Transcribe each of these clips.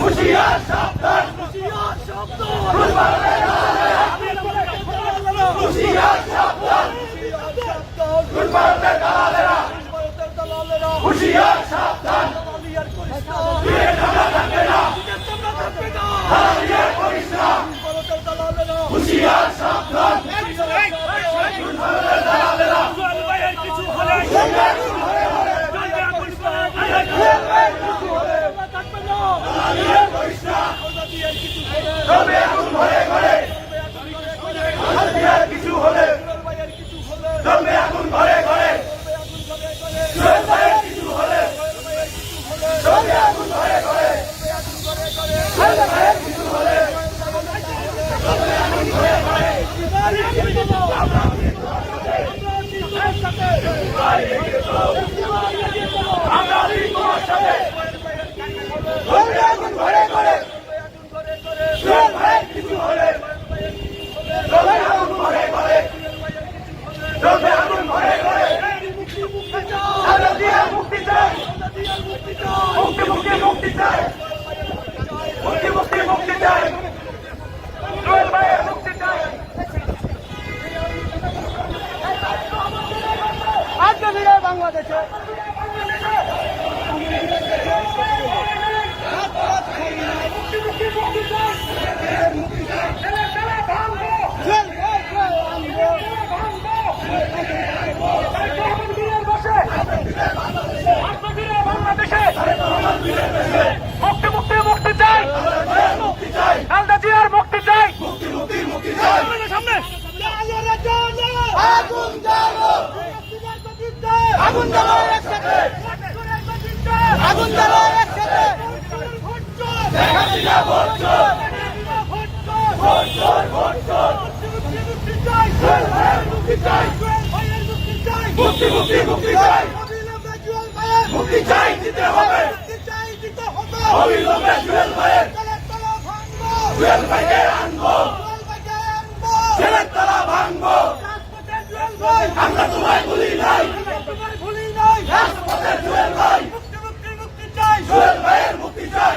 হুঁশিয়ার সাবধান হুঁশিয়ার শব্দ হবে মুক্তি মুক্তি মুক্তি চাই। মুক্তি মুক্তি মুক্তি চাই। সোহেল ভাইয়ের মুক্তি চাই। আজকে বাংলাদেশে মুক্তি মুক্তি মুক্তি চাই মুক্তি চাই খালদা জিয়ার মুক্তি চাই মুক্তি মুক্তি মুক্তি চাই সামনে আগুন জ্বালো আগুন জ্বালো একসাথে আগুন জ্বালো একসাথে দেখা দিলা ভোট চোর ভোট চোর ভোট চোর সোহেল ভাইয়ের মুক্তি মুক্তি মুক্তি চাই মুক্তি চাই আমরা তোমায় ভুলি নাই রাজপথের জুয়েল ভাই জুয়েল ভাইয়ের মুক্তি চাই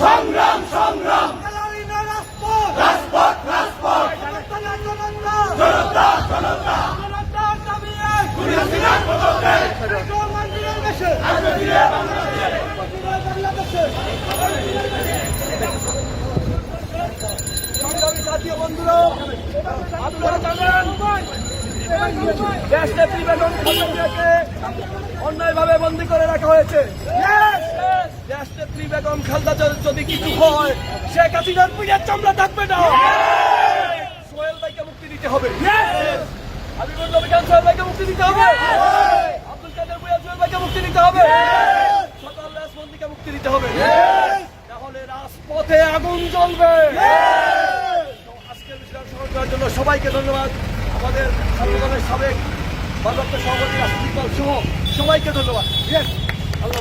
সংগ্রাম। সংগ্রাম রাজপথ। রাজপথ জনতা জনতা। জাতীয় বন্ধুরা দেশ নেত্রী বেগম অন্যায়ভাবে বন্দী করে রাখা হয়েছে দেশ নেত্রী বেগম খালেদা যদি কিছু হয় শেখ হাসিনার পিঠের চামড়া থাকবে না সোহেল ভাইকে মুক্তি দিতে হবে হাবিবুর নবী খান সোহেল ভাইকে মুক্তি দিতে হবে আব্দুল কাদের ভুইয়া সোহেল ভাইকে মুক্তি দিতে হবে সকল রাজবন্দীকে মুক্তি দিতে হবে তাহলে রাজপথে আগুন জ্বলবে জন্য সবাইকে ধন্যবাদ আমাদের সংগঠনের সাবেক ভারপ্রাপ্ত সভাপতি রাষ্ট্রপতি দল সহ সবাইকে ধন্যবাদ ইয়েস আল্লাহ।